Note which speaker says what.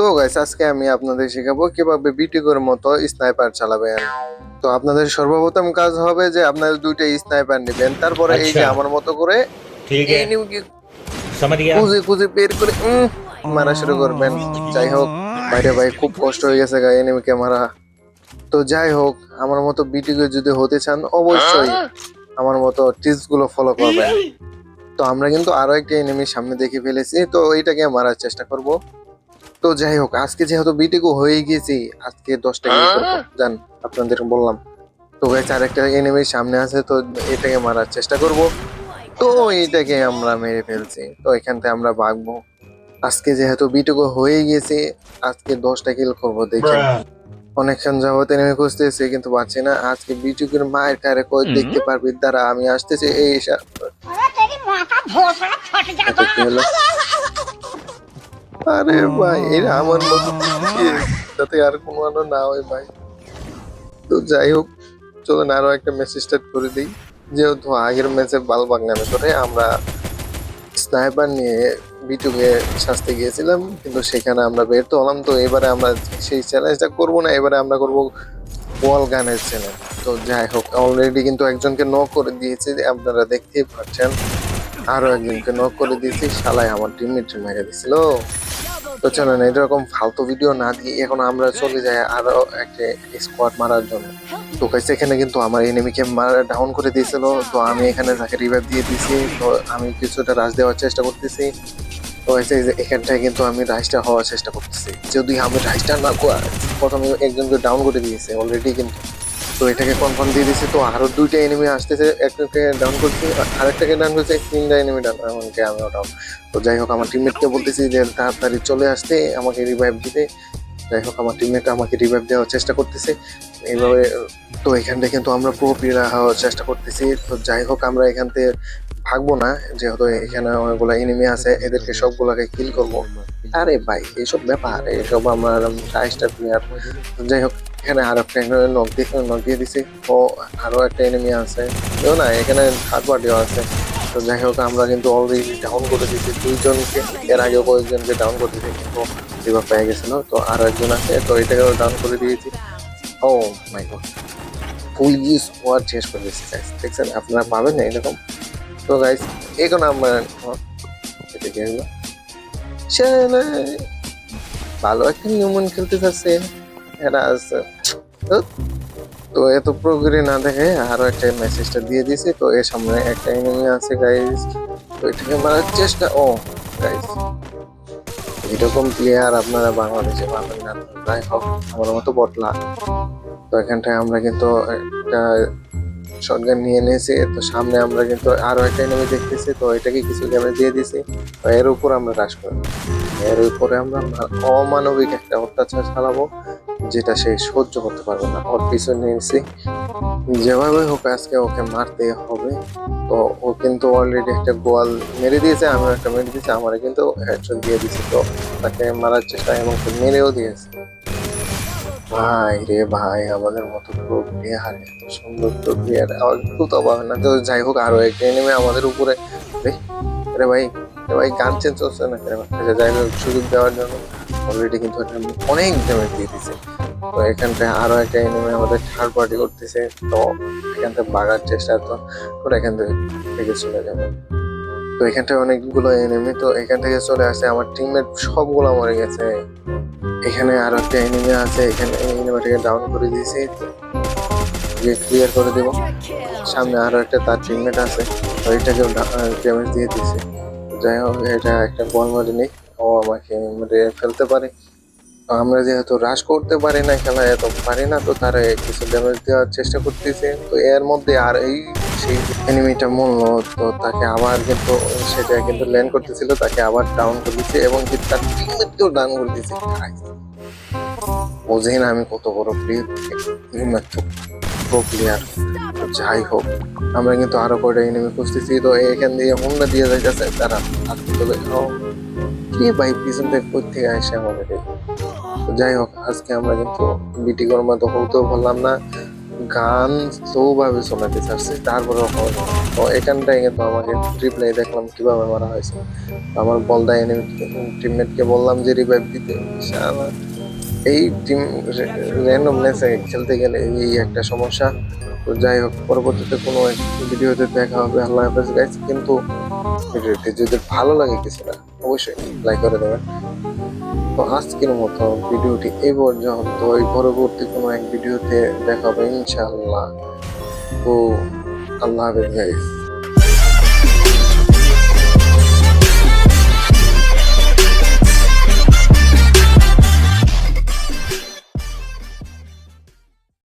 Speaker 1: তো গাইস আজকে আমি আপনাদের শেখাবো কীভাবে বিটিকোর মতো স্নাইপার চালাবেন। তো আপনাদের সর্বপ্রথম কাজ হবে যে আপনারা দুইটা স্নাইপার নেবেন তারপরে এই যে আমার মতো করে খুঁজে খুঁজে বের করে মারা শুরু করবেন। যাই হোক বাইরে ভাই খুব কষ্ট হয়ে গেছে গা এনিমিকে মারা। তো যাই হোক আমার মতো বিটিকে যদি হতে চান অবশ্যই আমার মতো টিপসগুলো ফলো করবেন। তো আমরা কিন্তু আরও একটা এনিমির সামনে দেখে ফেলেছি তো এইটাকে মারার চেষ্টা করব। তো যাই হোক আজকে যেহেতু বিটিগো হয়ে গিয়েছি আজকে দশটা কিল করব। জান আপনাদের বললাম। তো গাইস আরেকটা এনিমির সামনে আছে তো এটাকে মারার চেষ্টা করব। তো এইটাকে আমরা মেরে ফেলছি। তো এখান থেকে আমরা ভাগবো। আজকে যেহেতু বিটুকো হয়ে গেছে আজকে দশটা কিল করব দেখি। অনেকক্ষণ যাবত এনিমি খুঁজতেছি কিন্তু পাচ্ছি না। আজকে বিটুকের মায়ের কারে কই দেখতে পারবি? দ্বারা আমি আসতেছি এই আরে ভাই এরা আমার মতো যাতে আর কোনো আলো না হয় ভাই। তো যাই হোক চলুন আরও একটা ম্যাচ স্টার্ট করে দিই। যেহেতু আগের ম্যাচে বাল বাগনামে করে আমরা স্নাইপার নিয়ে বিটুকে শাস্তি গিয়েছিলাম কিন্তু সেখানে আমরা বের তো হলাম। তো এবারে আমরা সেই চ্যালেঞ্জটা করব না এবারে আমরা করব ওয়াল গানের চ্যালেঞ্জ তো যাই হোক অলরেডি কিন্তু একজনকে নক করে দিয়েছি আপনারা দেখতেই পাচ্ছেন। আরও একজনকে নক করে দিয়েছি শালাই আমার টিমমেট মেরে দিছিল তো চলেন এরকম ফালতু ভিডিও না দিয়ে এখন আমরা চলে যাই আরও একটা স্কোয়াড মারার জন্য। তো guys, এখানে কিন্তু আমার এনিমিকে মারা ডাউন করে দিয়েছিল। তো আমি এখানে তাকে রিভাইভ দিয়ে দিয়েছি। তো আমি কিছুটা রাশ দেওয়ার চেষ্টা করতেছি। তো এখানটায় কিন্তু আমি রাইসটা হওয়ার চেষ্টা করতেছি। যদি আমি রাইসটা না প্রথমে একজনকে ডাউন করে দিয়েছে অলরেডি কিন্তু। তো এটাকে কনফার্ম দিয়ে দিয়েছি। তো আরও দুইটা এনিমি আসতেছে, একটাকে ডাউন করছি আরেকটাকে ডাউন করছি তিনটা এনিমি ডাউন এমনকি আমিও ডাউন তো যাই হোক, আমার টিমমেটকে বলতেছি যে তাড়াতাড়ি চলে আসতে, আমাকে রিভাইভ দিতে। যাই হোক, আমার টিমমেট আমাকে রিভাইভ দেওয়ার চেষ্টা করতেছে। এইভাবে, তো এখান থেকে কিন্তু আমরা পুরো প্লেয়ার হওয়ার চেষ্টা করতেছি। তো যাই হোক, আমরা এখান থেকে ভাগবো না, যেহেতু এখানে অনেকগুলো এনিমি আছে, এদেরকে সবগুলোকে কিল করব। আরে ভাই এইসব ব্যাপার এইসব আমার যাই হোক এখানে আরও একটা নক দিয়ে নক দিয়ে দিছি। ও, আরও একটা এনিমি আছে। কেউ না এখানে থার্ড পার্টিও আছে। তো যাই হোক, আমরা কিন্তু অলরেডি ডাউন করে দিয়েছি। দুইজনকে, এর আগে কয়েকজনকে ডাউন করে দিয়েছি। কিন্তু রিভার পেয়ে গেছিল তো আরও একজন আছে, তো এটাকেও ডাউন করে দিয়েছি। Oh my god full E squad শেষ করে দিয়েছি, guys। দেখছেন, আপনারা পাবেন না এরকম। তো গাইস এখন আমরা এটা কি ভালো একটা নিয়মন খেলতে চাচ্ছে এরা আছে। তো এত প্রোগ্রি না দেখে আরও একটা মেসেজটা দিয়ে দিছে তো এর সামনে একটা এনিমি আছে গাইস তো এটাকে মারার চেষ্টা, ও গাইস এরকম প্লেয়ার আপনারা বাংলাদেশে পাবেন না। যাই হোক, আমার মতো বটলা তো এখানটায় আমরা কিন্তু একটা শটগান নিয়ে নিয়েছে তো সামনে আমরা কিন্তু আরও একটা এনিমি দেখতেছি। তো এটাকে কিছু ক্যামেরা দিয়ে দিছি। তো এর উপর আমরা রাশ করব। এর উপরে আমরা অমানবিক একটা অত্যাচার চালাবো, যেটা সে সহ্য করতে পারবে না। ওর পিছনে নিয়েছি যেভাবে হোক আজকে ওকে মারতে হবে। তো ও কিন্তু অলরেডি একটা গোয়াল মেরে দিয়েছে আমি একটা মেরে দিয়েছি। আমার কিন্তু হেডশট দিয়ে দিয়েছে। তো তাকে মারার চেষ্টা এবং মেরেও দিয়েছে। ভাই রে ভাই আমাদের মতো প্রো প্লেয়ার এত সুন্দর প্রো প্লেয়ার একটু তো না তো যাই হোক আরও একটা এনিমে আমাদের উপরে। রে ভাই রে ভাই গান চেঞ্জ হচ্ছে না? রে ভাই আচ্ছা, যাই হোক সুযোগ দেওয়ার জন্য অলরেডি কিন্তু অনেক ড্যামেজ দিয়ে দিছে। তো এখানটায় আরও একটা এনিমে আমাদের থার্ড পার্টি করতেছে। তো এখান থেকে বাগার চেষ্টা তো করে এখান থেকে থেকে চলে যাবে। তো এখানটায় অনেকগুলো এনিমি তো এখান থেকে চলে আসে আমার টিমমেট সবগুলো মরে গেছে। এখানে আরও একটা এনিমি আছে, এখানে এনিমিটাকে ডাউন করে দিয়েছি যে ক্লিয়ার করে দেব। সামনে আরও একটা তার টিমমেট আছে, তো এটাকেও ড্যামেজ দিয়ে দিয়েছে। যাই হোক, এটা একটা বল মারিনি ও আমাকে মেরে ফেলতে পারে। আমরা যেহেতু হ্রাস করতে পারি না খেলা এত পারি না, তো তারা কিছু ড্যামেজ দেওয়ার চেষ্টা করতেছে। তো এর মধ্যে আর এই সেই এনিমিটা মূল্য তো তাকে আবার কিন্তু সেটা কিন্তু ল্যান্ড করতেছিল তাকে আবার ডাউন করে দিচ্ছে এবং কি তার টিমমেটকেও ডাউন করে দিচ্ছে বোঝেই না আমি কত বড় প্লেয়ার প্রো যাই হোক আমরা কিন্তু আরও কয়টা এনিমি খুঁজতেছি তো এখান দিয়ে হুন্ডা দিয়ে যাইতেছে তারা আজকে তো ও, কি ভাই পিছন থেকে কোথা থেকে আসে আমাদের যাই হোক আজকে আমরা কিন্তু বিটি কর্মা তো হতেও পারলাম না। গান ভাবে শোনাতে চাচ্ছি তারপরে হবে না। তো এখানটায় কিন্তু আমাকে রিপ্লাই দেখলাম কীভাবে মারা হয়েছে। আমার বলদা এনে টিমমেটকে বললাম যে রিভাইভ দিতে এই টিম র্যান্ডম ম্যাচে খেলতে গেলে এই একটা সমস্যা। তো যাই হোক, পরবর্তীতে কোনো ভিডিওতে দেখা হবে। আল্লাহ হাফেজ গাইজ কিন্তু ভিডিওটি যদি ভালো লাগে কিছুটা অবশ্যই লাইক করে দেবেন। তো আজকের মতো ভিডিওটি এই পর্যন্ত। ওই পরবর্তী কোনো এক ভিডিওতে দেখাবে ইনশাআল্লাহ। তো আল্লাহ হাফেজ